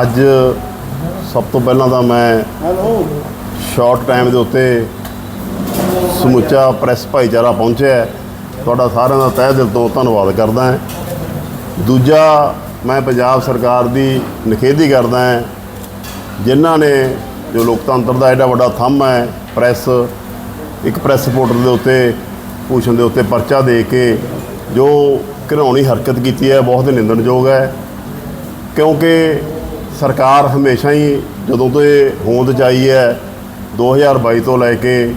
ਅੱਜ ਸਭ ਤੋਂ ਪਹਿਲਾਂ ਤਾਂ ਮੈਂ ਸ਼ਾਰਟ ਟਾਈਮ ਦੇ ਉੱਤੇ ਸਮੁੱਚਾ ਪ੍ਰੈਸ ਭਾਈਚਾਰਾ ਪਹੁੰਚਿਆ। ਤੁਹਾਡਾ ਸਾਰਿਆਂ ਦਾ ਤਹਿ ਦਿਲ ਤੋਂ ਧੰਨਵਾਦ ਕਰਦਾ ਹਾਂ। ਦੂਜਾ ਮੈਂ ਪੰਜਾਬ ਸਰਕਾਰ ਦੀ ਨਿਖੇਧੀ ਕਰਦਾ ਹਾਂ। ਜਿਨ੍ਹਾਂ ਨੇ ਜੋ ਲੋਕਤੰਤਰ ਦਾ ਐਡਾ ਵੱਡਾ ਥੰਮ ਹੈ ਪ੍ਰੈਸ ਇੱਕ ਪ੍ਰੈਸ ਰਿਪੋਰਟਰ ਦੇ ਉੱਤੇ ਭੂਸ਼ਣ ਦੇ ਉੱਤੇ ਪਰਚਾ ਦੇ ਕੇ ਜੋ ਘਿਨਾਉਣੀ ਹਰਕਤ ਕੀਤੀ ਹੈ ਬਹੁਤ ਨਿੰਦਣਯੋਗ ਹੈ। ਕਿਉਂਕਿ ਸਰਕਾਰ ਹਮੇਸ਼ਾ ਹੀ ਜਦੋਂ ਤੋਂ ਇਹ ਹੋਂਦ 'ਚ ਆਈ ਹੈ 2022 ਤੋਂ ਲੈ ਕੇ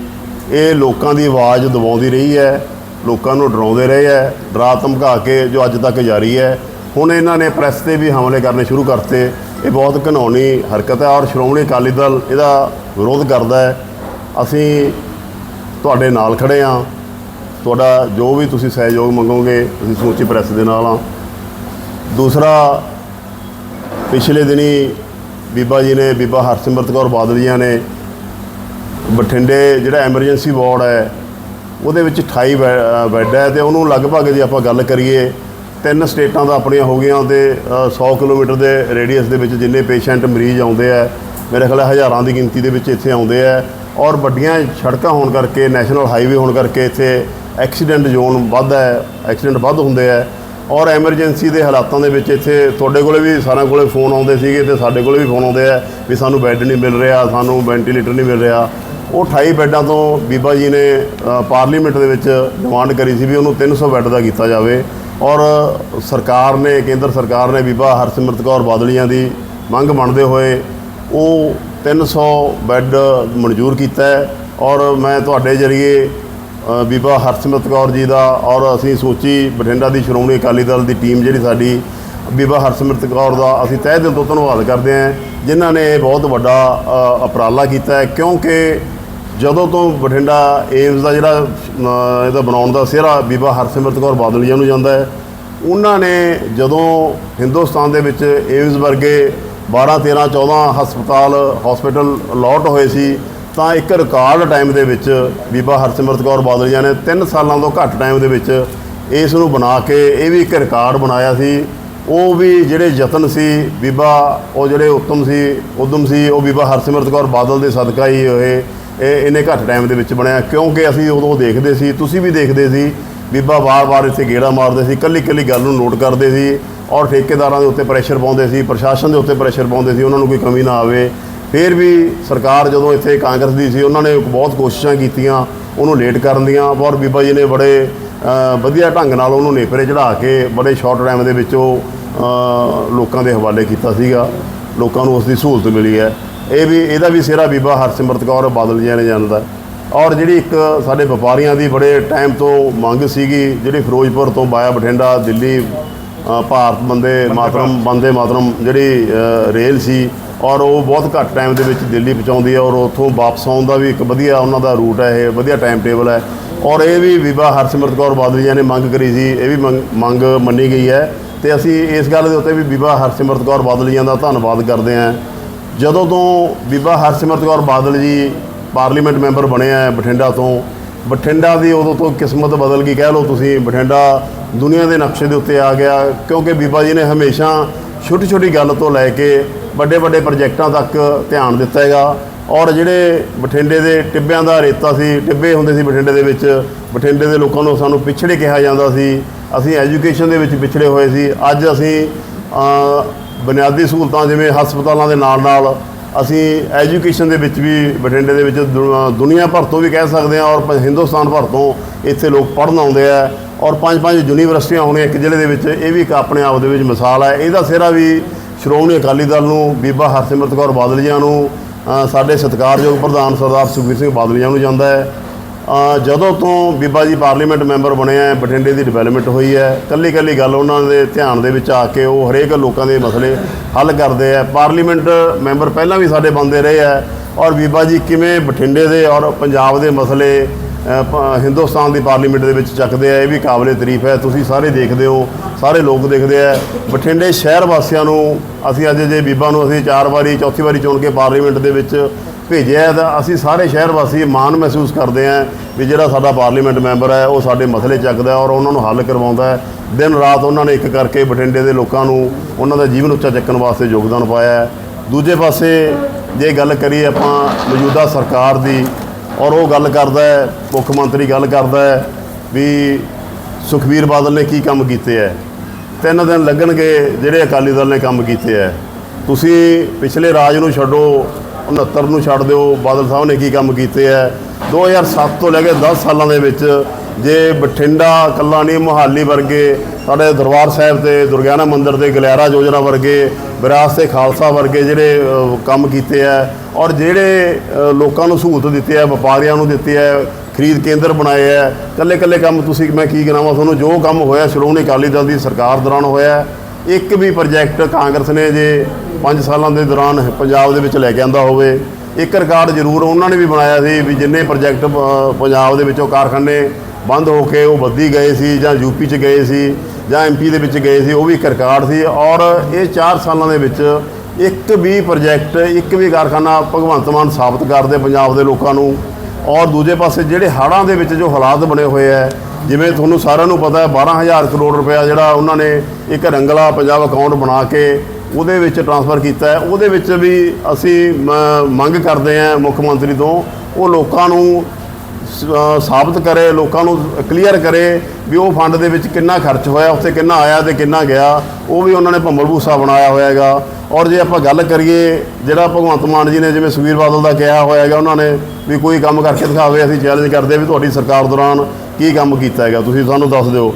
ਇਹ ਲੋਕਾਂ ਦੀ ਆਵਾਜ਼ ਦਬਾਉਂਦੀ ਰਹੀ ਹੈ, ਲੋਕਾਂ ਨੂੰ ਡਰਾਉਂਦੇ ਰਹੇ ਹੈ, ਡਰਾ ਧਮਕਾ ਕੇ ਜੋ ਅੱਜ ਤੱਕ ਜਾਰੀ ਹੈ। ਹੁਣ ਇਹਨਾਂ ਨੇ ਪ੍ਰੈਸ ਤੇ ਵੀ ਹਮਲੇ ਕਰਨੇ ਸ਼ੁਰੂ ਕਰਤੇ। ਇਹ ਬਹੁਤ ਘਿਨਾਉਣੀ ਹਰਕਤ ਹੈ ਔਰ ਸ਼੍ਰੋਮਣੀ ਅਕਾਲੀ ਦਲ ਇਹਦਾ ਵਿਰੋਧ ਕਰਦਾ ਹੈ। ਅਸੀਂ ਤੁਹਾਡੇ ਨਾਲ ਖੜੇ ਹਾਂ। ਤੁਹਾਡਾ ਜੋ ਵੀ ਤੁਸੀਂ ਸਹਿਯੋਗ ਮੰਗੋਗੇ ਅਸੀਂ ਸਮੁੱਚੀ ਪ੍ਰੈਸ ਦੇ ਨਾਲ ਹਾਂ। ਦੂਸਰਾ ਪਿਛਲੇ ਦਿਨੀ ਬੀਬਾ ਜੀ ਨੇ ਬੀਬਾ ਹਰਸਿਮਰਤ ਕੌਰ ਬਾਦਲ ਜੀਆਂ ਨੇ ਬਠਿੰਡੇ ਜਿਹੜਾ ਐਮਰਜੈਂਸੀ ਵਾਰਡ ਹੈ ਉਹਦੇ ਵਿੱਚ 28 ਬੈ- ਬੈੱਡ ਹੈ ਤੇ ਉਹਨੂੰ ਲਗਭਗ ਜੇ ਆਪਾਂ ਗੱਲ ਕਰੀਏ ਤਿੰਨ ਸਟੇਟਾਂ ਦਾ ਆਪਣੀਆਂ ਹੋ ਗਈਆਂ ਤੇ ਅ, 100 ਕਿਲੋਮੀਟਰ ਦੇ ਰੇਡੀਅਸ ਦੇ ਵਿੱਚ ਜਿੰਨੇ ਪੇਸ਼ੈਂਟ ਮਰੀਜ਼ ਆਉਂਦੇ ਆ ਮੇਰੇ ਖਿਆਲ ਹਜ਼ਾਰਾਂ ਦੀ ਗਿਣਤੀ ਦੇ ਵਿੱਚ ਇੱਥੇ ਆਉਂਦੇ ਆ ਔਰ ਵੱਡੀਆਂ ਸੜਕਾਂ ਹੋਣ ਕਰਕੇ ਨੈਸ਼ਨਲ ਹਾਈਵੇ ਹੋਣ ਕਰਕੇ ਇੱਥੇ ਐਕਸੀਡੈਂਟ ਜ਼ੋਨ ਵੱਧ ਹੈ ਐਕਸੀਡੈਂਟ ਵੱਧ ਹੁੰਦੇ ਆ। ਔਰ ਐਮਰਜੈਂਸੀ ਦੇ ਹਾਲਾਤਾਂ ਦੇ ਵਿੱਚ ਇੱਥੇ ਤੁਹਾਡੇ ਕੋਲੇ ਵੀ ਸਾਰਿਆਂ ਕੋਲੇ ਫੋਨ ਆਉਂਦੇ ਸੀਗੇ ਤੇ ਸਾਡੇ ਕੋਲੇ ਵੀ ਫੋਨ ਆਉਂਦੇ ਆ ਵੀ ਸਾਨੂੰ ਬੈੱਡ ਨਹੀਂ ਮਿਲ ਰਿਹਾ, ਸਾਨੂੰ ਵੈਂਟੀਲੇਟਰ ਨਹੀਂ ਮਿਲ ਰਿਹਾ। ਉਹ 28 ਬੈੱਡਾਂ ਤੋਂ ਬੀਬਾ ਜੀ ਨੇ ਪਾਰਲੀਮੈਂਟ ਦੇ ਵਿੱਚ ਡਿਮਾਂਡ ਕਰੀ ਸੀ ਵੀ ਉਹਨੂੰ 300 ਬੈੱਡ ਦਾ ਕੀਤਾ ਜਾਵੇ। ਔਰ ਸਰਕਾਰ ਨੇ, ਕੇਂਦਰ ਸਰਕਾਰ ਨੇ ਬੀਬਾ ਹਰਸਿਮਰਤ ਕੌਰ ਬਾਦਲੀਆਂ ਦੀ ਮੰਗ ਮੰਨਦੇ ਹੋਏ ਉਹ 300 ਬੈੱਡ ਮਨਜ਼ੂਰ ਕੀਤਾ ਔਰ ਮੈਂ ਤੁਹਾਡੇ ਜਰੀਏ ਬੀਬਾ ਹਰਸਿਮਰਤ ਕੌਰ ਜੀ ਦਾ ਔਰ ਅਸੀਂ ਸੋਚੀ ਬਠਿੰਡਾ ਦੀ ਸ਼੍ਰੋਮਣੀ ਅਕਾਲੀ ਦਲ ਦੀ ਟੀਮ ਜਿਹੜੀ ਸਾਡੀ ਬੀਬਾ ਹਰਸਿਮਰਤ ਕੌਰ ਦਾ ਅਸੀਂ ਤਹਿ ਦਿਲ ਤੋਂ ਧੰਨਵਾਦ ਕਰਦੇ ਹਾਂ ਜਿਨ੍ਹਾਂ ਨੇ ਇਹ ਬਹੁਤ ਵੱਡਾ ਅ, ਉਪਰਾਲਾ ਕੀਤਾ ਕਿਉਂਕਿ ਜਦੋਂ ਤੋਂ ਬਠਿੰਡਾ ਏਮਸ ਦਾ ਜਿਹੜਾ ਇਹਦਾ ਬਣਾਉਣ ਦਾ ਸਿਹਰਾ ਬੀਬਾ ਹਰਸਿਮਰਤ ਕੌਰ ਬਾਦਲ ਜੀ ਨੂੰ ਜਾਂਦਾ ਹੈ ਉਹਨਾਂ ਨੇ ਜਦੋਂ ਹਿੰਦੁਸਤਾਨ ਦੇ ਵਿੱਚ ਏਮਸ ਵਰਗੇ 12 13 14 ਹਸਪਤਾਲ ਹਸਪੀਟਲ ਅਲਾਟ ਹੋਏ ਸੀ ਤਾਂ ਇੱਕ ਰਿਕਾਰਡ ਟਾਈਮ ਦੇ ਵਿੱਚ ਬੀਬਾ ਹਰਸਿਮਰਤ ਕੌਰ ਬਾਦਲ ਜੀ ਨੇ 3 ਸਾਲਾਂ ਤੋਂ ਘੱਟ ਟਾਈਮ ਦੇ ਵਿੱਚ ਇਸ ਨੂੰ ਬਣਾ ਕੇ ਇਹ ਵੀ ਇੱਕ ਰਿਕਾਰਡ ਬਣਾਇਆ ਸੀ। ਉਹ ਵੀ ਜਿਹੜੇ ਯਤਨ ਸੀ, ਬੀਬਾ ਉਹ ਜਿਹੜੇ ਉੱਤਮ ਸੀ, ਉਦਮ ਸੀ, ਉਹ ਬੀਬਾ ਹਰਸਿਮਰਤ ਕੌਰ ਬਾਦਲ ਦੇ ਸਦਕਾ ਹੀ ਹੋਏ। ਇਹ ਇਹਨੇ ਘੱਟ ਟਾਈਮ ਦੇ ਵਿੱਚ ਬਣਿਆ। ਕਿਉਂਕਿ ਅਸੀਂ ਉਦੋਂ ਦੇਖਦੇ ਸੀ, ਤੁਸੀਂ ਵੀ ਦੇਖਦੇ ਸੀ, ਬੀਬਾ ਵਾਰ-ਵਾਰ ਇੱਥੇ ਗੇੜਾ ਮਾਰਦੇ ਸੀ ਕੱਲੀ ਕੱਲੀ ਗੱਲ ਨੂੰ ਨੋਟ ਕਰਦੇ ਸੀ ਔਰ ਠੇਕੇਦਾਰਾਂ ਦੇ ਉੱਤੇ ਪ੍ਰੈਸ਼ਰ ਪਾਉਂਦੇ ਸੀ, ਪ੍ਰਸ਼ਾਸਨ ਦੇ ਉੱਤੇ ਪ੍ਰੈਸ਼ਰ ਪਾਉਂਦੇ ਸੀ, ਉਹਨਾਂ ਨੂੰ ਕੋਈ ਕਮੀ ਨਾ ਆਵੇ। ਫਿਰ ਵੀ ਸਰਕਾਰ ਜਦੋਂ ਇੱਥੇ ਕਾਂਗਰਸ ਦੀ ਸੀ ਉਹਨਾਂ ਨੇ ਬਹੁਤ ਕੋਸ਼ਿਸ਼ਾਂ ਕੀਤੀਆਂ ਉਹਨੂੰ ਲੇਟ ਕਰਨ ਦੀਆਂ। ਔਰ ਬੀਬਾ ਜੀ ਨੇ ਬੜੇ ਵਧੀਆ ਢੰਗ ਨਾਲ ਉਹਨੂੰ ਨੇਪਰੇ ਚੜਾ ਕੇ ਬੜੇ ਸ਼ਾਰਟ ਟਾਈਮ ਦੇ ਵਿੱਚ ਉਹ ਲੋਕਾਂ ਦੇ ਹਵਾਲੇ ਕੀਤਾ ਸੀਗਾ। ਲੋਕਾਂ ਨੂੰ ਉਸ ਦੀ ਸਹੂਲਤ ਮਿਲੀ ਹੈ। ਇਹ ਵੀ ਇਹਦਾ ਵੀ ਸਿਹਰਾ ਬੀਬਾ ਹਰਸਿਮਰਤ ਕੌਰ ਬਾਦਲ ਜੀ ਨੇ ਜਾਣਦਾ। ਔਰ ਜਿਹੜੀ ਇੱਕ ਸਾਡੇ ਵਪਾਰੀਆਂ ਦੀ ਬੜੇ ਟਾਈਮ ਤੋਂ ਮੰਗ ਸੀਗੀ ਜਿਹੜੀ ਫਿਰੋਜ਼ਪੁਰ ਤੋਂ ਬਾਇਆ ਬਠਿੰਡਾ ਦਿੱਲੀ ਭਾਰਤ ਬੰਦੇ ਮਾਤਰਮ ਬੰਦੇ ਮਾਤਰਮ ਜਿਹੜੀ ਰੇਲ ਸੀ ਔਰ ਉਹ ਬਹੁਤ ਘੱਟ ਟਾਈਮ ਦੇ ਵਿੱਚ ਦਿੱਲੀ ਪਹੁੰਚਾਉਂਦੀ ਹੈ ਔਰ ਉੱਥੋਂ ਵਾਪਸ ਆਉਣ ਦਾ ਵੀ ਇੱਕ ਵਧੀਆ ਉਹਨਾਂ ਦਾ ਰੂਟ ਹੈ ਇਹ, ਵਧੀਆ ਟਾਈਮ ਟੇਬਲ ਹੈ। ਔਰ ਇਹ ਵੀ ਬੀਬਾ ਹਰਸਿਮਰਤ ਕੌਰ ਬਾਦਲ ਜੀ ਨੇ ਮੰਗ ਕਰੀ ਸੀ, ਇਹ ਵੀ ਮੰਗ- ਮੰਗ ਮੰਨੀ ਗਈ ਹੈ ਤੇ ਅਸੀਂ ਇਸ ਗੱਲ ਦੇ ਉੱਤੇ ਵੀ ਬੀਬਾ ਹਰਸਿਮਰਤ ਕੌਰ ਬਾਦਲ ਜੀ ਦਾ ਧੰਨਵਾਦ ਕਰਦੇ ਹਾਂ। ਜਦੋਂ ਤੋਂ ਬੀਬਾ ਹਰਸਿਮਰਤ ਕੌਰ ਬਾਦਲ ਜੀ ਪਾਰਲੀਮੈਂਟ ਮੈਂਬਰ ਬਣੇ ਆ ਬਠਿੰਡਾ ਤੋਂ, ਬਠਿੰਡਾ ਦੀ ਉਦੋਂ ਤੋਂ ਕਿਸਮਤ ਬਦਲ ਗਈ, ਕਹਿ ਲਓ ਤੁਸੀਂ, ਬਠਿੰਡਾ ਦੁਨੀਆ ਦੇ ਨਕਸ਼ੇ ਦੇ ਉੱਤੇ ਆ ਗਿਆ, ਕਿਉਂਕਿ ਬੀਬਾ ਜੀ ਨੇ ਹਮੇਸ਼ਾ ਛੋਟੀ ਛੋਟੀ ਗੱਲ ਤੋਂ ਲੈ ਕੇ ਵੱਡੇ ਵੱਡੇ ਪ੍ਰੋਜੈਕਟਾਂ ਤੱਕ ਧਿਆਨ ਦਿੱਤਾ ਹੈਗਾ। ਔਰ ਜਿਹੜੇ ਬਠਿੰਡੇ ਦੇ ਟਿੱਬਿਆਂ ਦਾ ਰੇਤਾ ਸੀ, ਟਿੱਬੇ ਹੁੰਦੇ ਸੀ ਬਠਿੰਡੇ ਦੇ ਵਿੱਚ, ਬਠਿੰਡੇ ਦੇ ਲੋਕਾਂ ਨੂੰ ਸਾਨੂੰ ਪਿਛੜੇ ਕਿਹਾ ਜਾਂਦਾ ਸੀ। ਅਸੀਂ ਐਜੂਕੇਸ਼ਨ ਦੇ ਵਿੱਚ ਪਿਛੜੇ ਹੋਏ ਸੀ। ਅੱਜ ਅਸੀਂ ਬੁਨਿਆਦੀ ਸਹੂਲਤਾਂ ਜਿਵੇਂ ਹਸਪਤਾਲਾਂ ਦੇ ਨਾਲ ਨਾਲ ਅਸੀਂ ਐਜੂਕੇਸ਼ਨ ਦੇ ਵਿੱਚ ਵੀ ਬਠਿੰਡੇ ਦੇ ਵਿੱਚ ਦੁ- ਦੁਨੀਆ ਭਰ ਤੋਂ ਵੀ ਕਹਿ ਸਕਦੇ ਹਾਂ ਔਰ ਹਿੰਦੁਸਤਾਨ ਭਰ ਤੋਂ ਇੱਥੇ ਲੋਕ ਪੜ੍ਹਨ ਆਉਂਦੇ ਆ। ਔਰ ਪੰਜ ਪੰਜ ਯੂਨੀਵਰਸਿਟੀਆਂ ਹੋਣੀਆਂ ਇੱਕ ਜ਼ਿਲ੍ਹੇ ਦੇ ਵਿੱਚ, ਇਹ ਵੀ ਇੱਕ ਆਪਣੇ ਆਪ ਦੇ ਵਿੱਚ ਮਿਸਾਲ ਹੈ। ਇਹਦਾ ਸਿਹਰਾ ਵੀ ਸ਼੍ਰੋਮਣੀ ਅਕਾਲੀ ਦਲ ਨੂੰ, ਬੀਬਾ ਹਰਸਿਮਰਤ ਕੌਰ ਬਾਦਲ ਜੀਆਂ ਨੂੰ ਸਾਡੇ ਸਤਿਕਾਰਯੋਗ ਪ੍ਰਧਾਨ ਸਰਦਾਰ ਸੁਖਬੀਰ ਸਿੰਘ ਬਾਦਲ ਜੀ ਨੂੰ ਜਾਂਦਾ ਹੈ। ਜਦੋਂ ਤੋਂ ਬੀਬਾ ਜੀ ਪਾਰਲੀਮੈਂਟ ਮੈਂਬਰ ਬਣੇ ਆ ਬਠਿੰਡੇ ਦੀ ਡਿਵੈਲਪਮੈਂਟ ਹੋਈ ਹੈ ਕੱਲੀ ਕੱਲੀ ਗੱਲ ਉਹਨਾਂ ਦੇ ਧਿਆਨ ਦੇ ਵਿੱਚ ਆ ਕੇ ਉਹ ਹਰੇਕ ਲੋਕਾਂ ਦੇ ਮਸਲੇ ਹੱਲ ਕਰਦੇ ਆ ਪਾਰਲੀਮੈਂਟ ਮੈਂਬਰ ਪਹਿਲਾਂ ਵੀ ਸਾਡੇ ਬੰਦੇ ਰਹੇ ਆ ਔਰ ਬੀਬਾ ਜੀ ਕਿਵੇਂ ਬਠਿੰਡੇ ਦੇ ਔਰ ਪੰਜਾਬ ਦੇ ਮਸਲੇ ਹਿੰਦੁਸਤਾਨ ਦੀ ਪਾਰਲੀਮੈਂਟ ਦੇ ਵਿੱਚ ਚੱਕਦੇ ਆ, ਇਹ ਵੀ ਕਾਬਲੇ ਤਾਰੀਫ ਹੈ। ਤੁਸੀਂ ਸਾਰੇ ਦੇਖਦੇ ਹੋ, ਸਾਰੇ ਲੋਕ ਦੇਖਦੇ ਆ। ਬਠਿੰਡੇ ਸ਼ਹਿਰ ਵਾਸੀਆਂ ਨੂੰ ਅਸੀਂ ਅੱਜ ਜੇ ਬੀਬਾ ਨੂੰ ਅਸੀਂ ਚਾਰ ਵਾਰੀ, ਚੌਥੀ ਵਾਰੀ ਚੁਣ ਕੇ ਪਾਰਲੀਮੈਂਟ ਦੇ ਵਿੱਚ ਭੇਜਿਆ ਤਾਂ ਅਸੀਂ ਸਾਰੇ ਸ਼ਹਿਰ ਵਾਸੀ ਮਾਣ ਮਹਿਸੂਸ ਕਰਦੇ ਹਾਂ ਵੀ ਜਿਹੜਾ ਸਾਡਾ ਪਾਰਲੀਮੈਂਟ ਮੈਂਬਰ ਹੈ, ਉਹ ਸਾਡੇ ਮਸਲੇ ਚੱਕਦਾ ਔਰ ਉਹਨਾਂ ਨੂੰ ਹੱਲ ਕਰਵਾਉਂਦਾ ਹੈ। ਦਿਨ ਰਾਤ ਉਹਨਾਂ ਨੇ ਇੱਕ ਕਰਕੇ ਬਠਿੰਡੇ ਦੇ ਲੋਕਾਂ ਨੂੰ ਉਹਨਾਂ ਦਾ ਜੀਵਨ ਉੱਚਾ ਚੱਕਣ ਵਾਸਤੇ ਯੋਗਦਾਨ ਪਾਇਆ ਹੈ। ਦੂਜੇ ਪਾਸੇ ਜੇ ਗੱਲ ਕਰੀਏ ਆਪਾਂ ਮੌਜੂਦਾ ਸਰਕਾਰ ਦੀ ਔਰ ਉਹ ਗੱਲ ਕਰਦਾ ਹੈ, ਮੁੱਖ ਮੰਤਰੀ ਗੱਲ ਕਰਦਾ ਹੈ ਵੀ ਸੁਖਬੀਰ ਬਾਦਲ ਨੇ ਕੀ ਕੰਮ ਕੀਤੇ ਹੈ। ਤਿੰਨ ਦਿਨ ਲੱਗਣਗੇ ਜਿਹੜੇ ਅਕਾਲੀ ਦਲ ਨੇ ਕੰਮ ਕੀਤੇ ਹੈ। ਤੁਸੀਂ ਪਿਛਲੇ ਰਾਜ ਨੂੰ ਛੱਡੋ 69 ਨੂੰ ਛੱਡ ਦਿਓ, ਬਾਦਲ ਸਾਹਿਬ ਨੇ ਕੀ ਕੰਮ ਕੀਤੇ ਹੈ। 2007 ਤੋਂ ਲੈ ਕੇ 10 ਸਾਲਾਂ ਦੇ ਵਿੱਚ ਜੇ ਬਠਿੰਡਾ ਕੱਲਾ ਨਹੀਂ, ਮੁਹਾਲੀ ਵਰਗੇ, ਸਾਡੇ ਦਰਬਾਰ ਸਾਹਿਬ ਤੇ ਦੁਰਗਿਆਨਾ ਮੰਦਿਰ ਤੇ ਗਲਿਆਰਾ ਯੋਜਨਾ ਵਰਗੇ, ਵਿਰਾਸਤ ਤੇ ਖਾਲਸਾ ਵਰਗੇ ਜਿਹੜੇ ਕੰਮ ਕੀਤੇ ਹੈ ਔਰ ਜਿਹੜੇ ਲੋਕਾਂ ਨੂੰ ਸਹੂਲਤ ਦਿੱਤੀ ਹੈ ਵਪਾਰੀਆਂ ਨੂੰ ਦਿੱਤੀ ਹੈ ਖਰੀਦ ਕੇਂਦਰ ਬਣਾਏ ਹੈ ਕੱਲੇ ਕੱਲੇ ਕੰਮ ਤੁਸੀਂ, ਮੈਂ ਕੀ ਗਿਣਾਵਾਂ ਤੁਹਾਨੂੰ, ਜੋ ਕੰਮ ਹੋਇਆ ਸ਼੍ਰੋਮਣੀ ਅਕਾਲੀ ਦਲ ਦੀ ਸਰਕਾਰ ਦੌਰਾਨ ਹੋਇਆ, ਇੱਕ ਵੀ ਪ੍ਰੋਜੈਕਟ ਕਾਂਗਰਸ ਨੇ ਜੇ 5 ਸਾਲਾਂ ਦੇ ਦੌਰਾਨ ਪੰਜਾਬ ਦੇ ਵਿੱਚ ਲੈ ਕੇ ਆਂਦਾ ਹੋਵੇ, ਇੱਕ ਰਿਕਾਰਡ ਜ਼ਰੂਰ ਉਹਨਾਂ ਨੇ ਵੀ ਬਣਾਇਆ ਸੀ ਵੀ ਜਿੰਨੇ ਪ੍ਰੋਜੈਕਟ ਪੰਜਾਬ ਦੇ ਵਿੱਚੋਂ ਕਾਰਖਾਨੇ ਬੰਦ ਹੋ ਕੇ ਉਹ ਬੱਦੀ ਗਏ ਸੀ ਜਾਂ ਯੂਪੀ 'ਚ ਗਏ ਸੀ ਜਾਂ ਐਮਪੀ ਦੇ ਵਿੱਚ ਗਏ ਸੀ, ਉਹ ਵੀ ਇੱਕ ਰਿਕਾਰਡ ਸੀ ਔਰ ਇਹ 4 ਸਾਲਾਂ ਦੇ ਵਿੱਚ ਇੱਕ ਵੀ ਪ੍ਰੋਜੈਕਟ ਇੱਕ ਵੀ ਕਾਰਖਾਨਾ ਭਗਵੰਤ ਮਾਨ ਸਾਬਤ ਕਰਦੇ ਪੰਜਾਬ ਦੇ ਲੋਕਾਂ ਨੂੰ ਔਰ ਦੂਜੇ ਪਾਸੇ ਜਿਹੜੇ ਹੜ੍ਹਾਂ ਦੇ ਵਿੱਚ ਜੋ ਹਾਲਾਤ ਬਣੇ ਹੋਏ ਹੈ, ਜਿਵੇਂ ਤੁਹਾਨੂੰ ਸਾਰਿਆਂ ਨੂੰ ਪਤਾ ਹੈ 12000 ਕਰੋੜ ਰੁਪਇਆ ਜਿਹੜਾ ਉਹਨਾਂ ਨੇ ਇੱਕ ਰੰਗਲਾ ਪੰਜਾਬ ਅਕਾਊਂਟ ਬਣਾ ਕੇ ਉਹਦੇ ਵਿੱਚ ਟ੍ਰਾਂਸਫਰ ਕੀਤਾ ਹੈ, ਉਹਦੇ ਵਿੱਚ ਵੀ ਅਸੀਂ ਮੰਗ ਕਰਦੇ ਹਾਂ ਮੁੱਖ ਮੰਤਰੀ ਤੋਂ ਉਹ ਲੋਕਾਂ ਨੂੰ ਸਾਬਤ ਕਰੇ, ਲੋਕਾਂ ਨੂੰ ਕਲੀਅਰ ਕਰੇ ਵੀ ਉਹ ਫੰਡ ਦੇ ਵਿੱਚ ਕਿੰਨਾ ਖਰਚ ਹੋਇਆ, ਉੱਥੇ ਕਿੰਨਾ ਆਇਆ ਤੇ ਕਿੰਨਾ ਗਿਆ, ਉਹ ਵੀ ਉਹਨਾਂ ਨੇ ਭੰਬਲ ਭੂਸਾ ਬਣਾਇਆ ਹੋਇਆ ਹੈਗਾ ਔਰ ਜੇ ਆਪਾਂ ਗੱਲ ਕਰੀਏ, ਜਿਹੜਾ ਭਗਵੰਤ ਮਾਨ ਜੀ ਨੇ ਜਿਵੇਂ ਸੁਖਬੀਰ ਬਾਦਲ ਦਾ ਕਿਹਾ ਹੋਇਆ ਹੈਗਾ ਉਹਨਾਂ ਨੇ ਵੀ ਕੋਈ ਕੰਮ ਕਰਕੇ ਦਿਖਾਵੇ, ਅਸੀਂ ਚੈਲੰਜ ਕਰਦੇ ਵੀ ਤੁਹਾਡੀ ਸਰਕਾਰ ਦੌਰਾਨ ਕੀ ਕੰਮ ਕੀਤਾ ਹੈਗਾ, ਤੁਸੀਂ ਸਾਨੂੰ ਦੱਸ ਦਿਓ।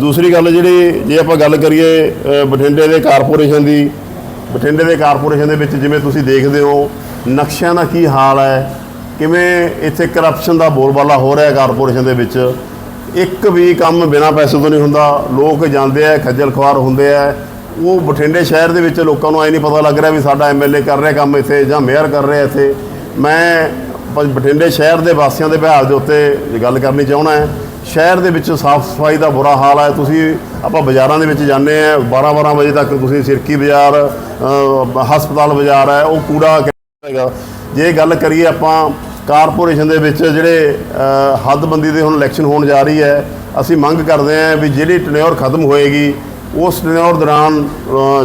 ਦੂਸਰੀ ਗੱਲ ਜਿਹੜੀ, ਜੇ ਆਪਾਂ ਗੱਲ ਕਰੀਏ ਬਠਿੰਡੇ ਦੇ ਕਾਰਪੋਰੇਸ਼ਨ ਦੀ, ਬਠਿੰਡੇ ਦੇ ਕਾਰਪੋਰੇਸ਼ਨ ਦੇ ਵਿੱਚ ਜਿਵੇਂ ਤੁਸੀਂ ਦੇਖਦੇ ਹੋ, ਨਕਸ਼ਿਆਂ ਦਾ ਕੀ ਹਾਲ ਹੈ ਕਿਵੇਂ ਇੱਥੇ ਕਰਪਸ਼ਨ ਦਾ ਬੋਲਬਾਲਾ ਹੋ ਰਿਹਾ ਹੈ ਕਾਰਪੋਰੇਸ਼ਨ ਦੇ ਵਿੱਚ? ਇੱਕ ਵੀ ਕੰਮ ਬਿਨਾਂ ਪੈਸੇ ਤੋਂ ਨਹੀਂ ਹੁੰਦਾ। ਲੋਕ ਜਾਂਦੇ ਆ, ਖੱਜਲ ਖੁਆਰ ਹੁੰਦੇ ਆ। ਉਹ ਬਠਿੰਡੇ ਸ਼ਹਿਰ ਦੇ ਵਿੱਚ ਲੋਕਾਂ ਨੂੰ ਐ ਨਹੀਂ ਪਤਾ ਲੱਗ ਰਿਹਾ ਵੀ ਸਾਡਾ ਐਮਐਲਏ ਕਰ ਰਿਹਾ ਕੰਮ ਇੱਥੇ ਜਾਂ ਮੇਅਰ ਕਰ ਰਿਹਾ ਇੱਥੇ। ਮੈਂ ਬਠਿੰਡੇ ਸ਼ਹਿਰ ਦੇ ਵਾਸੀਆਂ ਦੇ ਬਿਹਾਰ ਦੇ ਉੱਤੇ ਗੱਲ ਕਰਨੀ ਚਾਹੁੰਦਾ ਹੈ, ਸ਼ਹਿਰ ਦੇ ਵਿੱਚ ਸਾਫ਼ ਸਫ਼ਾਈ ਦਾ ਬੁਰਾ ਹਾਲ ਹੈ ਤੁਸੀਂ ਆਪਾਂ ਬਾਜ਼ਾਰਾਂ ਦੇ ਵਿੱਚ ਜਾਂਦੇ ਆ 12 12 ਵਜੇ ਤੱਕ ਤੁਸੀਂ ਸਿਰਕੀ ਬਾਜ਼ਾਰ ਹਸਪਤਾਲ ਬਾਜ਼ਾਰ ਹੈ, ਉਹ ਕੂੜਾ ਹੈਗਾ? ਜੇ ਗੱਲ ਕਰੀਏ ਆਪਾਂ ਕਾਰਪੋਰੇਸ਼ਨ ਦੇ ਵਿੱਚ ਜਿਹੜੇ ਹੱਦਬੰਦੀ ਦੇ ਹੁਣ ਇਲੈਕਸ਼ਨ ਹੋਣ ਜਾ ਰਹੀ ਹੈ, ਅਸੀਂ ਮੰਗ ਕਰਦੇ ਹਾਂ ਵੀ ਜਿਹੜੀ ਟਨਿਓਰ ਖਤਮ ਹੋਏਗੀ, ਉਸ ਟਨਿਓਰ ਦੌਰਾਨ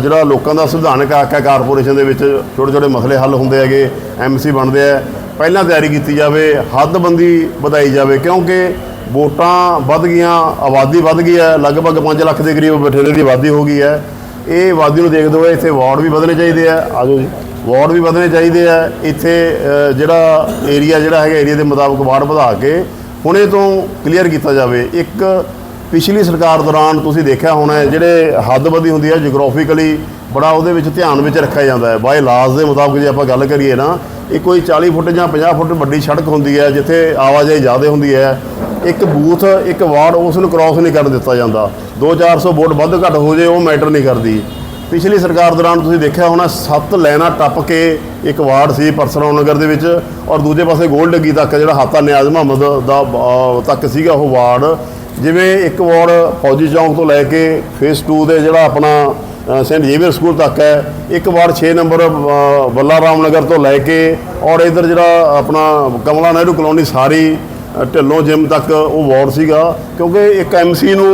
ਜਿਹੜਾ ਲੋਕਾਂ ਦਾ ਸੰਵਿਧਾਨਕ ਹੱਕ ਹੈ ਕਾਰਪੋਰੇਸ਼ਨ ਦੇ ਵਿੱਚ, ਛੋਟੇ ਛੋਟੇ ਮਸਲੇ ਹੱਲ ਹੁੰਦੇ ਹੈਗੇ, ਐਮਸੀ ਬਣਦੇ ਆ ਪਹਿਲਾਂ ਤਿਆਰੀ ਕੀਤੀ ਜਾਵੇ, ਹੱਦਬੰਦੀ ਵਧਾਈ ਜਾਵੇ, ਕਿਉਂਕਿ ਵੋਟਾਂ ਵੱਧ ਗਈਆਂ, ਆਬਾਦੀ ਵੱਧ ਗਈ ਹੈ, ਲਗਭਗ 5 ਲੱਖ ਦੇ ਕਰੀਬ ਬਠਿੰਡੇ ਦੀ ਆਬਾਦੀ ਹੋ ਗਈ ਹੈ, ਇਹ ਆਬਾਦੀ ਨੂੰ ਦੇਖਦੇ ਹੋਏ ਇੱਥੇ ਵਾਰਡ ਵੀ ਵਧਣੇ ਚਾਹੀਦੇ ਆ ਆਜੋ ਜੀ। ਵਾਰਡ ਵੀ ਵਧਣੇ ਚਾਹੀਦੇ ਆ। ਇੱਥੇ ਜਿਹੜਾ ਏਰੀਆ ਜਿਹੜਾ ਹੈਗਾ ਏਰੀਆ ਦੇ ਮੁਤਾਬਕ ਵਾਰਡ ਵਧਾ ਕੇ ਹੁਣੇ ਤੋਂ ਕਲੀਅਰ ਕੀਤਾ ਜਾਵੇ। ਇੱਕ ਪਿਛਲੀ ਸਰਕਾਰ ਦੌਰਾਨ ਤੁਸੀਂ ਦੇਖਿਆ ਹੋਣਾ ਹੈ, ਜਿਹੜੇ ਹੱਦਬੰਦੀ ਹੁੰਦੀ ਹੈ ਜਿਓਗ੍ਰਾਫਿਕਲੀ ਬੜਾ ਉਹਦੇ ਵਿੱਚ ਧਿਆਨ ਵਿੱਚ ਰੱਖਿਆ ਜਾਂਦਾ ਹੈ। ਬਾਈ ਲਾਜ਼ ਦੇ ਮੁਤਾਬਕ ਜੇ ਆਪਾਂ ਗੱਲ ਕਰੀਏ ਨਾ ਇਹ ਕੋਈ 40 ਫੁੱਟ ਜਾਂ 50 ਫੁੱਟ ਵੱਡੀ ਸੜਕ ਹੁੰਦੀ ਹੈ ਜਿੱਥੇ ਆਵਾਜਾਈ ਜ਼ਿਆਦਾ ਹੁੰਦੀ ਹੈ ਇੱਕ ਬੂਥ ਇੱਕ ਵਾਰਡ ਉਸ ਨੂੰ ਕ੍ਰਾਸ ਨਹੀਂ ਕਰਨ ਦਿੱਤਾ ਜਾਂਦਾ। 2-400 ਵੋਟ ਵੱਧ ਘੱਟ ਹੋ ਜੇ ਉਹ ਮੈਟਰ ਨਹੀਂ ਕਰਦੀ। ਪਿਛਲੀ ਸਰਕਾਰ ਦੌਰਾਨ ਤੁਸੀਂ ਦੇਖਿਆ ਹੋਣਾ ਸੱਤ ਲੈਣਾ ਟੱਪ ਕੇ ਇੱਕ ਵਾਰਡ ਸੀ ਪਰਸਰਾਮ ਨਗਰ ਦੇ ਵਿੱਚ ਔਰ ਦੂਜੇ ਪਾਸੇ ਗੋਲਡ ਡੀ ਤੱਕ ਜਿਹੜਾ ਹਾਤਾ ਨਿਆਜ਼ ਮੁਹੰਮਦ ਦਾ ਤੱਕ ਸੀਗਾ ਉਹ ਵਾਰਡ। ਜਿਵੇਂ ਇੱਕ ਵਾਰਡ ਫੌਜੀ ਚੌਂਕ ਤੋਂ ਲੈ ਕੇ ਫੇਸ 2 ਦੇ ਜਿਹੜਾ ਆਪਣਾ ਸੈਂਟ ਜੇਵੀਅਰ ਸਕੂਲ ਤੱਕ ਹੈ ਇੱਕ ਵਾਰਡ 6 ਨੰਬਰ ਅ, ਬੱਲਾ ਰਾਮ ਨਗਰ ਤੋਂ ਲੈ ਕੇ ਔਰ ਇਧਰ ਜਿਹੜਾ ਆਪਣਾ ਕਮਲਾ ਨਹਿਰੂ ਕਲੋਨੀ ਸਾਰੀ ਢਿੱਲੋਂ ਜਿਮ ਤੱਕ ਉਹ ਵਾਰਡ ਸੀਗਾ ਕਿਉਂਕਿ ਇੱਕ ਐਮਸੀ ਨੂੰ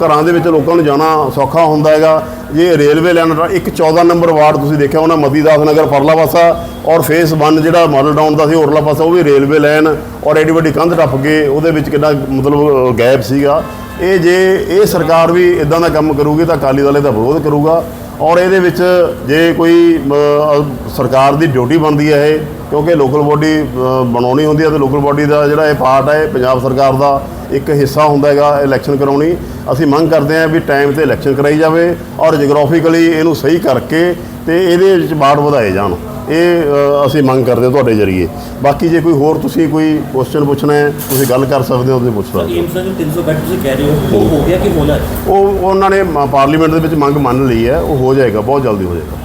ਘਰਾਂ ਦੇ ਵਿੱਚ ਲੋਕਾਂ ਨੂੰ ਜਾਣਾ ਸੌਖਾ ਹੁੰਦਾ ਹੈਗਾ। ਜੇ ਰੇਲਵੇ ਲਾਈਨ ਇੱਕ 14 ਨੰਬਰ ਵਾਰਡ ਤੁਸੀਂ ਦੇਖਿਆ ਹੋਣਾ ਮਦੀਦਾਸ ਨਗਰ ਪਰਲਾ ਪਾਸਾ ਔਰ ਫੇਸ 1 ਜਿਹੜਾ ਮਾਡਲ ਟਾਊਨ ਦਾ ਸੀ ਹੋਰਲਾ ਪਾਸਾ ਉਹ ਵੀ ਰੇਲਵੇ ਲਾਈਨ ਔਰ ਐਡੀ ਵੱਡੀ ਕੰਧ ਟੱਪ ਕੇ ਉਹਦੇ ਵਿੱਚ ਕਿੰਨਾ ਮਤਲਬ ਗੈਪ ਸੀਗਾ। ਇਹ ਜੇ ਇਹ ਸਰਕਾਰ ਵੀ ਇਦਾਂ ਦਾ ਕੰਮ ਕਰੂਗੀ ਤਾਂ ਅਕਾਲੀ ਦਲ ਇਹਦਾ ਵਿਰੋਧ ਕਰੂਗਾ। ਔਰ ਇਹਦੇ ਵਿੱਚ ਜੇ ਕੋਈ ਸਰਕਾਰ ਦੀ ਡਿਊਟੀ ਬਣਦੀ ਹੈ ਇਹ, ਕਿਉਂਕਿ ਲੋਕਲ ਬੋਡੀ ਬਣਾਉਣੀ ਹੁੰਦੀ ਹੈ ਤੇ ਲੋਕਲ ਬੋਡੀ ਦਾ ਜਿਹੜਾ ਇਹ ਪਾਰਟ ਹੈ, ਪੰਜਾਬ ਸਰਕਾਰ ਦਾ ਇੱਕ ਹਿੱਸਾ ਹੁੰਦਾ ਹੈਗਾ ਇਲੈਕਸ਼ਨ ਕਰਾਉਣੀ। ਅਸੀਂ ਮੰਗ ਕਰਦੇ ਹਾਂ ਵੀ ਟਾਈਮ ਤੇ ਇਲੈਕਸ਼ਨ ਕਰਾਈ ਜਾਵੇ ਔਰ ਜਿਓਗ੍ਰਾਫਿਕਲੀ ਇਹਨੂੰ ਸਹੀ ਕਰਕੇ ਤੇ ਇਹਦੇ ਵਿੱਚ ਬਾੜ ਵਧਾਏ ਜਾਣ। ਇਹ ਅਸੀਂ ਮੰਗ ਕਰਦੇ ਹਾਂ ਤੁਹਾਡੇ ਜਰੀਏ। ਬਾਕੀ ਜੇ ਕੋਈ ਹੋਰ ਤੁਸੀਂ ਕੋਈ ਕੁਐਸਚਨ ਪੁੱਛਣਾ ਹੈ ਤੁਸੀਂ ਗੱਲ ਕਰ ਸਕਦੇ ਹੋ ਤੁਸੀਂ ਪੁੱਛ ਸਕਦੇ ਹੋ। ਏਮਸ ਦਾ ਜੋ 300 ਬੈੱਡ ਤੁਸੀਂ ਕਹਿ ਰਹੇ ਹੋ ਉਹ ਹੋ ਗਿਆ ਕਿ ਹੋਣਾ ਉਹ ਉਹਨਾਂ ਨੇ ਪਾਰਲੀਮੈਂਟ ਦੇ ਵਿੱਚ ਮੰਗ ਮੰਨ ਲਈ ਹੈ ਉਹ ਹੋ ਜਾਏਗਾ ਬਹੁਤ ਜਲਦੀ ਹੋ ਜਾਏਗਾ।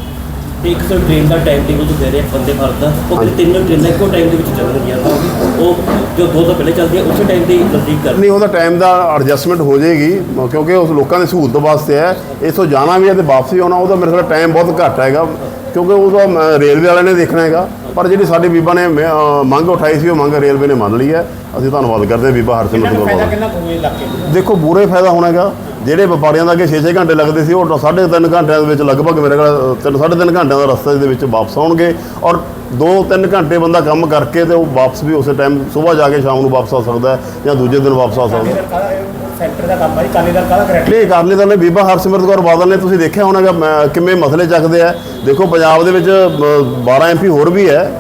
ਤੇ ਇੱਕ ਸਰ ਟ੍ਰੇਨ ਦਾ ਟਾਈਮ ਟੇਬਲ ਜੋ ਕਹਿ ਰਹੇ ਆ ਬੰਦੇ ਭਾਰਤ ਦਾ। ਉਹ ਤਿੰਨ ਟ੍ਰੇਨਾਂ ਇੱਕੋ ਟਾਈਮ ਦੇ ਵਿੱਚ ਚੱਲਣਗੀਆਂ। ਤਾਂ ਉਹ ਜੋ ਦੋ ਤੋਂ ਪਹਿਲੇ ਚੱਲਦੀ ਹੈ ਉਸੇ ਟਾਈਮ ਹੀ ਨਜ਼ਦੀਕ ਕਰ ਨਹੀਂ ਉਹਦਾ ਟਾਈਮ ਦਾ ਐਡਜਸਟਮੈਂਟ ਹੋ ਜਾਏਗੀ। ਮ- ਕਿਉਂਕਿ ਉਸ ਲੋਕਾਂ ਦੀ ਸਹੂਲਤ ਵਾਸਤੇ ਹੈ। ਇੱਥੋਂ ਜਾਣਾ ਵੀ ਹੈ ਤੇ ਵਾਪਸੀ ਆਉਣਾ ਉਹਦਾ ਮੇਰੇ ਖਿਆਲ ਟਾਈਮ ਬਹੁਤ ਘੱਟ ਹੈਗਾ। ਕਿਉਂਕਿ ਉਹਦਾ ਮ- ਰੇਲਵੇ ਵਾਲਿਆਂ ਨੇ ਦੇਖਣਾ ਹੈਗਾ। ਪਰ ਜਿਹੜੀ ਸਾਡੀ ਬੀਬਾ ਨੇ ਮ- ਮੰਗ ਉਠਾਈ ਸੀ ਉਹ ਮੰਗ ਰੇਲਵੇ ਨੇ ਮੰਨ ਲਈ ਹੈ। ਅਸੀਂ ਧੰਨਵਾਦ ਕਰਦੇ ਹਾਂ ਬੀਬਾ ਹਰਸਿਮਰਤ ਕੌਰ ਬਾਦਲ ਕਿੰਨਾ ਕੁ ਇਲਾਕੇ ਨੂੰ? ਦੇਖੋ ਬੁਰੇ ਫਾਇਦਾ ਹੋਣਾਗਾ ਜਿਹੜੇ ਵਪਾਰੀਆਂ ਦਾ ਅੱਗੇ 6-6 ਘੰਟੇ ਲੱਗਦੇ ਸੀ ਉਹ 3.5 ਘੰਟਿਆਂ ਦੇ ਵਿੱਚ ਲਗਭਗ ਮੇਰੇ ਕੋਲ 3.5 ਘੰਟਿਆਂ ਦਾ ਰਸਤਾ ਦੇ ਵਿੱਚ ਵਾਪਸ ਆਉਣਗੇ। ਔਰ 2-3 ਘੰਟੇ ਬੰਦਾ ਕੰਮ ਕਰਕੇ ਤੇ ਉਹ ਵਾਪਸ ਵੀ ਉਸੇ ਟਾਈਮ ਸਵੇਰ ਜਾ ਕੇ ਸ਼ਾਮ ਨੂੰ ਵਾਪਸ ਆ ਸਕਦਾ ਹੈ ਜਾਂ ਦੂਜੇ ਦਿਨ ਵਾਪਸ ਆ ਸਕਦਾ ਹੈ। ਸੈਂਟਰ ਦਾ ਕੰਮ ਹੈ ਕਾਲੀਦਾਰ ਕਾਹਦਾ ਕਰੈਕਟਰ ਨਹੀਂ ਅਕਾਲੀ ਦਲ ਨੇ ਬੀਬਾ ਹਰਸਿਮਰਤ ਕੌਰ ਬਾਦਲ ਨੇ ਤੁਸੀਂ ਦੇਖਿਆ ਹੋਣਾਗਾ ਮੈਂ- ਕਿਵੇਂ ਮਸਲੇ ਚੱਕਦੇ ਆ। ਦੇਖੋ ਪੰਜਾਬ ਦੇ ਵਿੱਚ ਅ, 12 ਐਮਪੀ ਹੋਰ ਵੀ ਹੈ।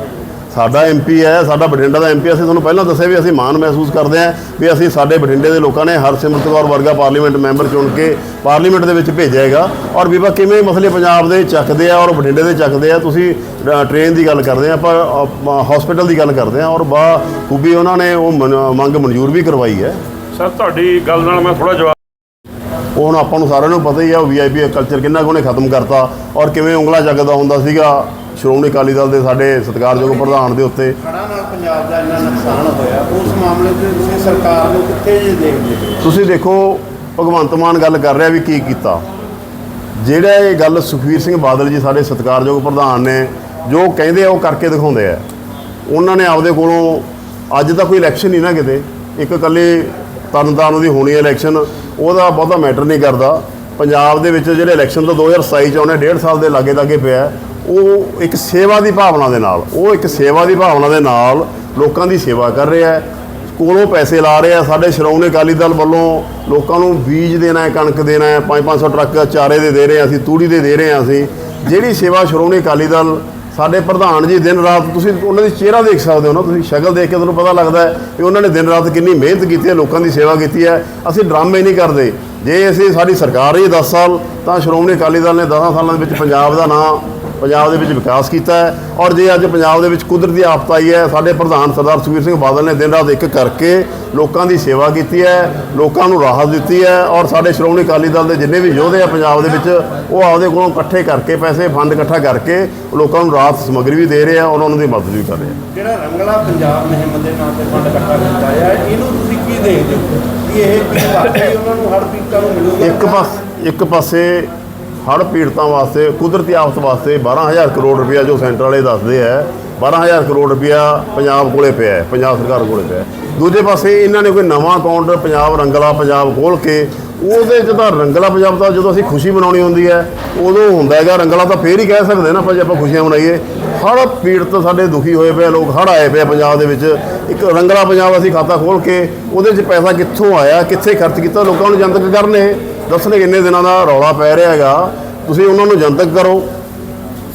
ਸਾਡਾ ਐਮਪੀ ਹੈ ਸਾਡਾ ਬਠਿੰਡਾ ਦਾ ਐਮਪੀ ਅਸੀਂ ਤੁਹਾਨੂੰ ਪਹਿਲਾਂ ਦੱਸਿਆ ਵੀ ਅਸੀਂ ਮਾਣ ਮਹਿਸੂਸ ਕਰਦੇ ਹਾਂ ਵੀ ਅਸੀਂ ਸਾਡੇ ਬਠਿੰਡੇ ਦੇ ਲੋਕਾਂ ਨੇ ਹਰਸਿਮਰਤ ਕੌਰ ਵਰਗਾ ਪਾਰਲੀਮੈਂਟ ਮੈਂਬਰ ਚੁਣ ਕੇ ਪਾਰਲੀਮੈਂਟ ਦੇ ਵਿੱਚ ਭੇਜਿਆ ਹੈਗਾ। ਔਰ ਬੀਬਾ ਕਿਵੇਂ ਮਸਲੇ ਪੰਜਾਬ ਦੇ ਚੱਕਦੇ ਆ ਔਰ ਬਠਿੰਡੇ ਦੇ ਚੱਕਦੇ ਆ? ਤੁਸੀਂ ਅ, ਟ੍ਰੇਨ ਦੀ ਗੱਲ ਕਰਦੇ ਆ ਆਪਾਂ ਹਸਪੀਟਲ ਦੀ ਗੱਲ ਕਰਦੇ ਆ। ਔਰ ਬਾ ਖੂਬੀ ਉਹਨਾਂ ਨੇ ਉਹ ਮਨ- ਮੰਗ ਮਨਜ਼ੂਰ ਵੀ ਕਰਵਾਈ ਹੈ। ਸਰ ਤੁਹਾਡੀ ਗੱਲ ਨਾਲ ਮੈਂ ਥੋੜਾ ਜਵਾਬ ਉਹ ਹੁਣ ਆਪਾਂ ਨੂੰ ਸਾਰਿਆਂ ਨੂੰ ਪਤਾ ਹੀ ਆ ਵੀਆਈਪੀ ਕਲਚਰ ਕਿੰਨਾ ਕੁ ਉਹਨੇ ਖਤਮ ਕਰਤਾ ਔਰ ਕਿਵੇਂ ਉਂਗਲਾ ਚੱਕਦਾ ਹੁੰਦਾ ਸੀਗਾ। ਸ਼੍ਰੋਮਣੀ ਅਕਾਲੀ ਦਲ ਦੇ ਸਾਡੇ ਸਤਿਕਾਰਯੋਗ ਪ੍ਰਧਾਨ ਦੇ ਉੱਤੇ। ਹੜ੍ਹਾਂ ਨਾਲ ਪੰਜਾਬ ਦਾ ਇੰਨਾ ਨੁਕਸਾਨ ਹੋਇਆ ਉਸ ਮਾਮਲੇ 'ਚ ਤੁਸੀਂ ਸਰਕਾਰ ਨੂੰ ਕਿੱਥੇ ਜੇ ਦੇਖਦੇ ਹੋ? ਤੁਸੀਂ ਦੇਖੋ ਭਗਵੰਤ ਮਾਨ ਗੱਲ ਕਰ ਰਿਹਾ ਵੀ ਕੀ ਕੀਤਾ। ਜਿਹੜਾ ਇਹ ਗੱਲ ਸੁਖਵੀਰ ਸਿੰਘ ਬਾਦਲ ਜੀ ਸਾਡੇ ਸਤਿਕਾਰਯੋਗ ਪ੍ਰਧਾਨ ਨੇ ਜੋ ਕਹਿੰਦੇ ਆ ਉਹ ਕਰਕੇ ਦਿਖਾਉਂਦੇ ਆ। ਉਹਨਾਂ ਨੇ ਆਪਦੇ ਕੋਲੋਂ ਅੱਜ ਤਾਂ ਕੋਈ ਇਲੈਕਸ਼ਨ ਨਹੀਂ ਨਾ ਕਿਤੇ। ਇੱਕ ਇਕੱਲੇ ਤਰਨਤਾਰਨ ਦੀ ਹੋਣੀ ਹੈ ਇਲੈਕਸ਼ਨ ਉਹਦਾ ਬਹੁਤਾ ਮੈਟਰ ਨਹੀਂ ਕਰਦਾ। ਪੰਜਾਬ ਦੇ ਵਿੱਚ ਜਿਹੜੇ ਇਲੈਕਸ਼ਨ ਤਾਂ 2027 ਚ ਆਉਣੇ, ਡੇਢ ਸਾਲ ਦੇ ਲਾਗੇ ਲਾਗੇ ਪਿਆ ਉਹ ਇੱਕ ਸੇਵਾ ਦੀ ਭਾਵਨਾ ਦੇ ਨਾਲ, ਉਹ ਇੱਕ ਸੇਵਾ ਦੀ ਭਾਵਨਾ ਦੇ ਨਾਲ ਲੋਕਾਂ ਦੀ ਸੇਵਾ ਕਰ ਰਿਹਾ ਹੈ। ਕੋਲੋਂ ਪੈਸੇ ਲਾ ਰਿਹਾ ਸਾਡੇ ਸ਼੍ਰੋਮਣੀ ਅਕਾਲੀ ਦਲ ਵੱਲੋਂ ਲੋਕਾਂ ਨੂੰ ਬੀਜ ਦੇਣਾ ਹੈ, ਕਣਕ ਦੇਣਾ ਹੈ 5-500 ਟਰੱਕ ਚਾਰੇ ਦੇ ਦੇ ਰਹੇ ਹਾਂ ਅਸੀਂ, ਤੂੜੀ ਦੇ ਦੇ ਰਹੇ ਹਾਂ ਅਸੀਂ। ਜਿਹੜੀ ਸੇਵਾ ਸ਼੍ਰੋਮਣੀ ਅਕਾਲੀ ਦਲ ਸਾਡੇ ਪ੍ਰਧਾਨ ਜੀ ਦਿਨ ਰਾਤ ਤੁਸੀਂ ਉਹਨਾਂ ਦੀ ਚਿਹਰਾ ਦੇਖ ਸਕਦੇ ਹੋ ਨਾ, ਤੁਸੀਂ ਸ਼ਕਲ ਦੇਖ ਕੇ ਤੁਹਾਨੂੰ ਪਤਾ ਲੱਗਦਾ ਹੈ ਕਿ ਉਹਨਾਂ ਨੇ ਦਿਨ ਰਾਤ ਕਿੰਨੀ ਮਿਹਨਤ ਕੀਤੀ ਹੈ, ਲੋਕਾਂ ਦੀ ਸੇਵਾ ਕੀਤੀ ਹੈ। ਅਸੀਂ ਡਰਾਮੇ ਨਹੀਂ ਕਰਦੇ। ਜੇ ਅਸੀਂ, ਸਾਡੀ ਸਰਕਾਰ ਰਹੀ 10 ਸਾਲ, ਤਾਂ ਸ਼੍ਰੋਮਣੀ ਅਕਾਲੀ ਦਲ ਨੇ 10 ਸਾਲਾਂ ਦੇ ਵਿੱਚ ਪੰਜਾਬ ਦਾ ਨਾਂ ਪੰਜਾਬ ਦੇ ਵਿੱਚ ਵਿਕਾਸ ਕੀਤਾ ਹੈ। ਔਰ ਜੇ ਅੱਜ ਪੰਜਾਬ ਦੇ ਵਿੱਚ ਕੁਦਰਤੀ ਆਫਤ ਆਈ ਹੈ ਸਾਡੇ ਪ੍ਰਧਾਨ ਸਰਦਾਰ ਸੁਖਬੀਰ ਸਿੰਘ ਬਾਦਲ ਨੇ ਦਿਨ ਰਾਤ ਇੱਕ ਕਰਕੇ ਲੋਕਾਂ ਦੀ ਸੇਵਾ ਕੀਤੀ ਹੈ ਲੋਕਾਂ ਨੂੰ ਰਾਹਤ ਦਿੱਤੀ ਹੈ ਔਰ ਸਾਡੇ ਸ਼੍ਰੋਮਣੀ ਅਕਾਲੀ ਦਲ ਦੇ ਜਿੰਨੇ ਵੀ ਯੋਧੇ ਆ ਪੰਜਾਬ ਦੇ ਵਿੱਚ ਉਹ ਆਪਦੇ ਕੋਲੋਂ ਇਕੱਠੇ ਕਰਕੇ ਪੈਸੇ ਫੰਡ ਇਕੱਠਾ ਕਰਕੇ ਲੋਕਾਂ ਨੂੰ ਰਾਹਤ ਸਮੱਗਰੀ ਵੀ ਦੇ ਰਹੇ ਆ ਔਰ ਉਹਨਾਂ ਦੀ ਮਦਦ ਵੀ ਕਰ ਰਹੇ ਆ। ਜਿਹੜਾ ਰੰਗਲਾ ਪੰਜਾਬ ਮੁਹਿੰਮ ਦੇ ਨਾਂ ਤੇ ਫੰਡ ਇਕੱਠਾ ਕੀਤਾ ਹੈ ਇਹਨੂੰ ਤੁਸੀਂ ਕੀ ਦੇਖਦੇ ਹੋ? ਕਿ ਇਹ ਕੀ ਵਾਕਈ ਉਹਨਾਂ ਨੂੰ ਹੜ ਪੀੜਤਾਂ ਨੂੰ ਮਿਲੂਗਾ? ਇੱਕ ਪਾਸ ਇੱਕ ਪਾਸੇ ਹੜ੍ਹ ਪੀੜਤਾਂ ਵਾਸਤੇ, ਕੁਦਰਤੀ ਆਫਤ ਵਾਸਤੇ 12000 ਕਰੋੜ ਰੁਪਇਆ ਜੋ ਸੈਂਟਰ ਵਾਲੇ ਦੱਸਦੇ ਆ 12000 ਕਰੋੜ ਰੁਪਇਆ ਪੰਜਾਬ ਕੋਲੇ ਪਿਆ ਹੈ, ਪੰਜਾਬ ਸਰਕਾਰ ਕੋਲੇ ਪਿਆ ਦੂਜੇ ਪਾਸੇ ਇਹਨਾਂ ਨੇ ਕੋਈ ਨਵਾਂ ਅਕਾਊਂਟ ਪੰਜਾਬ ਰੰਗਲਾ ਪੰਜਾਬ ਖੋਲ ਕੇ, ਉਹਦੇ 'ਚ ਤਾਂ ਰੰਗਲਾ ਪੰਜਾਬ ਦਾ ਜਦੋਂ ਅਸੀਂ ਖੁਸ਼ੀ ਮਨਾਉਣੀ ਹੁੰਦੀ ਹੈ, ਉਦੋਂ ਹੁੰਦਾ ਹੈਗਾ, ਰੰਗਲਾ ਤਾਂ ਫੇਰ ਹੀ ਕਹਿ ਸਕਦੇ ਨਾ ਆਪਾਂ ਜੇ ਆਪਾਂ ਖੁਸ਼ੀਆਂ ਮਨਾਈਏ। ਹੜ੍ਹ ਪੀੜਤ ਸਾਡੇ ਦੁਖੀ ਹੋਏ ਪਏ ਲੋਕ ਹੜ੍ਹ ਆਏ ਪਏ ਪੰਜਾਬ ਦੇ ਵਿੱਚ। ਇੱਕ ਰੰਗਲਾ ਪੰਜਾਬ ਅਸੀਂ ਖਾਤਾ ਖੋਲ ਕੇ, ਉਹਦੇ 'ਚ ਪੈਸਾ ਕਿੱਥੋਂ ਆਇਆ, ਕਿੱਥੇ ਖਰਚ ਕੀਤਾ, ਲੋਕਾਂ ਨੂੰ ਜਨਤਕ ਕਰਨੇ। ਦੱਸਣੇ ਕਿੰਨੇ ਦਿਨਾਂ ਦਾ ਰੌਲਾ ਪੈ ਰਿਹਾ ਹੈਗਾ। ਤੁਸੀਂ ਉਹਨਾਂ ਨੂੰ ਜਨਤਕ ਕਰੋ।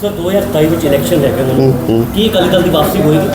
ਸਰ 2027 ਵਿੱਚ ਇਲੈਕਸ਼ਨ ਹੈਗੇ ਨੇ। ਕੀ ਅਕਾਲੀ ਦਲ ਦੀ ਵਾਪਸੀ ਹੋਏਗੀ?